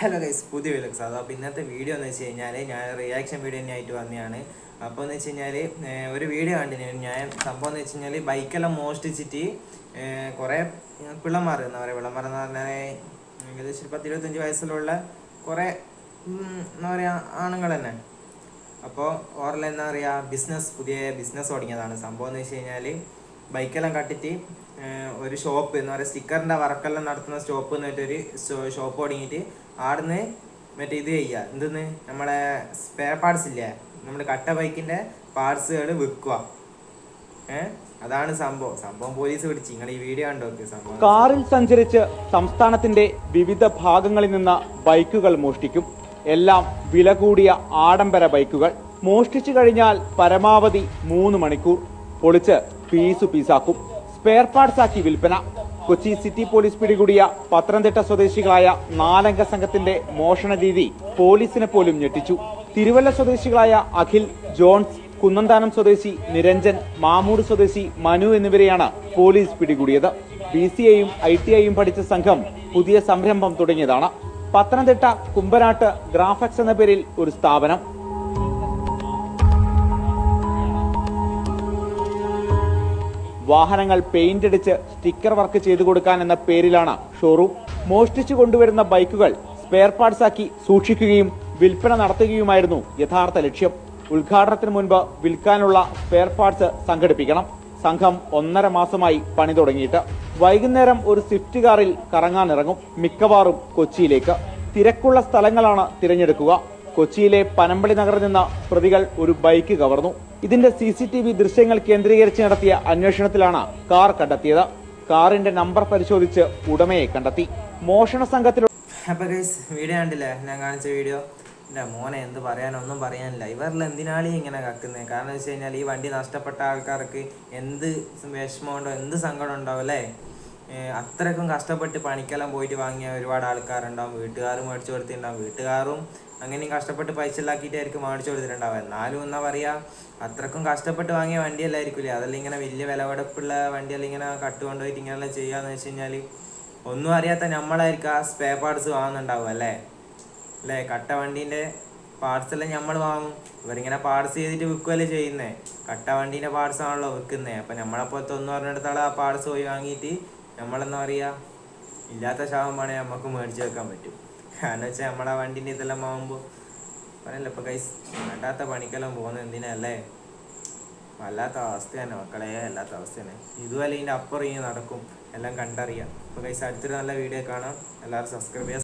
Hello guys പുതിയ വിലക്സ് അത് അപ്പോൾ ഇന്നത്തെ വീഡിയോ എന്ന് വെച്ച് കഴിഞ്ഞാൽ ഞാൻ റിയാക്ഷൻ വീഡിയോ തന്നെ ആയിട്ട് വന്നതാണ്. അപ്പോൾ എന്ന് വെച്ച് കഴിഞ്ഞാൽ ഒരു വീഡിയോ കണ്ടിരുന്നു. ഞാൻ സംഭവം എന്ന് വെച്ച് കഴിഞ്ഞാൽ ബൈക്കെല്ലാം മോഷ്ടിച്ചിട്ട് കുറേ പിള്ളമാർ എന്താ പറയുക പിള്ളമാർ എന്ന് പറഞ്ഞാൽ ഏകദേശം ഒരു പത്ത് ഇരുപത്തഞ്ച് വയസ്സിലുള്ള കുറേ എന്താ പറയുക ആണുങ്ങൾ തന്നെ. അപ്പോൾ ഓറൽ എന്താ പറയുക ബിസിനസ് പുതിയ ബിസിനസ് തുടങ്ങിയതാണ്. സംഭവം എന്ന് വെച്ച് കഴിഞ്ഞാൽ ബൈക്കെല്ലാം കട്ടിട്ട് ഒരു ഷോപ്പ് എന്ന് പറയുക സ്റ്റിക്കറിന്റെ വർക്കെല്ലാം നടത്തുന്ന ഷോപ്പ് പറഞ്ഞിട്ടൊരു ഷോപ്പ് തുടങ്ങിയിട്ട് ആടുന്ന് മറ്റേ ഇത് ചെയ്യുക. എന്തെന്ന്? നമ്മളെ സ്പെയർ പാർട്സ് ഇല്ലേ? നമ്മുടെ കട്ട ബൈക്കിന്റെ പാർട്സുകൾ വിൽക്കുക അതാണ് സംഭവം. സംഭവം പോലീസ് പിടിച്ചു. നിങ്ങൾ ഈ വീഡിയോ കണ്ടോ? കാറിൽ സഞ്ചരിച്ച് സംസ്ഥാനത്തിന്റെ വിവിധ ഭാഗങ്ങളിൽ നിന്ന് ബൈക്കുകൾ മോഷ്ടിക്കും. എല്ലാം വില കൂടിയ ആഡംബര ബൈക്കുകൾ. മോഷ്ടിച്ചു കഴിഞ്ഞാൽ പരമാവധി മൂന്ന് മണിക്കൂർ. പൊളിച്ച് പീസു പീസാക്കും. സ്പെയർ പാർട്സ് ആക്കി വിൽപ്പന. കൊച്ചി സിറ്റി പോലീസ് പിടികൂടിയ പത്തനംതിട്ട സ്വദേശികളായ നാലംഗ സംഘത്തിന്റെ മോഷണ രീതി പോലീസിനെ പോലും ഞെട്ടിച്ചു. തിരുവല്ല സ്വദേശികളായ അഖിൽ ജോൺസ് കുന്നന്താനം സ്വദേശി നിരഞ്ജൻ മാമൂട് സ്വദേശി മനു എന്നിവരെയാണ് പോലീസ് പിടികൂടിയത്. ബി സി ഐയും ഐ ടി ഐയും പഠിച്ച സംഘം പുതിയ സംരംഭം തുടങ്ങിയതാണ്. പത്തനംതിട്ട കുമ്പനാട്ട് ഗ്രാഫക്സ് എന്ന പേരിൽ ഒരു സ്ഥാപനം. വാഹനങ്ങൾ പെയിന്റ് അടിച്ച് സ്റ്റിക്കർ വർക്ക് ചെയ്തു കൊടുക്കാൻ എന്ന പേരിലാണ് ഷോറൂം മോഷ്ടിച്ചു കൊണ്ടുവരുന്ന ബൈക്കുകൾ സ്പെയർ പാർട്സ് ആക്കി സൂക്ഷിക്കുകയും വിൽപ്പന നടത്തുകയുമായിരുന്നു യഥാർത്ഥ ലക്ഷ്യം. ഉദ്ഘാടനത്തിന് മുൻപ് വിൽക്കാനുള്ള സ്പെയർ പാർട്സ് സംഘടിപ്പിക്കണം. സംഘം ഒന്നര മാസമായി പണി തുടങ്ങിയിട്ട്. വൈകുന്നേരം ഒരു സ്വിഫ്റ്റ് കാറിൽ കറങ്ങാനിറങ്ങും. മിക്കവാറും കൊച്ചിയിലേക്ക്. തിരക്കുള്ള സ്ഥലങ്ങളാണ് തിരഞ്ഞെടുക്കുക. കൊച്ചിയിലെ പനമ്പള്ളി നഗറിൽ നിന്ന് പ്രതികൾ ഒരു ബൈക്ക് കവർന്നു. ഇതിന്റെ സി സി ടി വി ദൃശ്യങ്ങൾ കേന്ദ്രീകരിച്ച് നടത്തിയ അന്വേഷണത്തിലാണ് കാർ കണ്ടെത്തിയത്. കാറിന്റെ നമ്പർ പരിശോധിച്ച് ഉടമയെ കണ്ടെത്തി. മോഷണ സംഘത്തിൽ അപ്പോൾ വീഡിയോ കണ്ടില്ലേ? ഞാൻ കാണിച്ച വീഡിയോ. എന്റെ മോനെ എന്ത് പറയാനൊന്നും പറയാനില്ല. ഇവരിൽ എന്തിനാളീ ഇങ്ങനെ കക്കുന്നത് കാരണം വെച്ച് കഴിഞ്ഞാൽ ഈ വണ്ടി നഷ്ടപ്പെട്ട ആൾക്കാർക്ക് എന്ത് വിഷമമുണ്ടോ എന്ത് സങ്കടം ഉണ്ടാവും അല്ലേ? അത്രയ്ക്കും കഷ്ടപ്പെട്ട് പണിക്കെല്ലാം പോയിട്ട് വാങ്ങിയ ഒരുപാട് ആൾക്കാരുണ്ടാവും വീട്ടുകാർ മേടിച്ചു കൊടുത്തിട്ടുണ്ടാവും. വീട്ടുകാരും അങ്ങനെയും കഷ്ടപ്പെട്ട് പൈസ ഉണ്ടാക്കിയിട്ടായിരിക്കും മേടിച്ചു കൊടുത്തിട്ടുണ്ടാവും എന്നാലും എന്നാ പറയുക അത്രക്കും കഷ്ടപ്പെട്ട് വാങ്ങിയ വണ്ടിയല്ലായിരിക്കില്ലേ അതല്ല ഇങ്ങനെ വലിയ വിലവെടുപ്പുള്ള വണ്ടിയെല്ലാം ഇങ്ങനെ കട്ടുകൊണ്ടുപോയിട്ട് ഇങ്ങനെയെല്ലാം ചെയ്യാന്ന് വെച്ച് കഴിഞ്ഞാൽ ഒന്നും അറിയാത്ത നമ്മളായിരിക്കും ആ സ്പേ പാർട്സ് വാങ്ങുന്നുണ്ടാവും അല്ലേ? അല്ലേ? കട്ട വണ്ടീന്റെ പാർട്സ് എല്ലാം നമ്മൾ വാങ്ങും. ഇവരിങ്ങനെ പാർട്സ് ചെയ്തിട്ട് വിൽക്കുകയല്ലേ ചെയ്യുന്നത് കട്ട വണ്ടീന്റെ പാർട്സ് ആണല്ലോ വിൽക്കുന്നത് അപ്പം നമ്മളെപ്പോഴത്തെ ഒന്ന് പറഞ്ഞിടത്തോളം ആ പാർട്സ് പോയി വാങ്ങിയിട്ട് നമ്മളെന്താ പറയുക ഇല്ലാത്ത ശാപം വേണേൽ നമുക്ക് മേടിച്ച് വെക്കാൻ പറ്റും. കാരണം വെച്ചാൽ നമ്മളെ വണ്ടീന്റെ ഇതെല്ലാം ആകുമ്പോൾ പറയല്ല ഇപ്പോൾ കൈസ് വേണ്ടാത്ത പണിക്കെല്ലാം പോകുന്നത് എന്തിനല്ലേ? വല്ലാത്ത അവസ്ഥ തന്നെ മക്കളെ വല്ലാത്ത അവസ്ഥ തന്നെ ഇതുപോലെ ഇതിന്റെ അപ്പുറം ഇങ്ങനെ നടക്കും എല്ലാം കണ്ടറിയാം. അപ്പോൾ കൈസ് അടുത്തൊരു നല്ല വീഡിയോ കാണാം. എല്ലാവരും സബ്സ്ക്രൈബ് ചെയ്യുക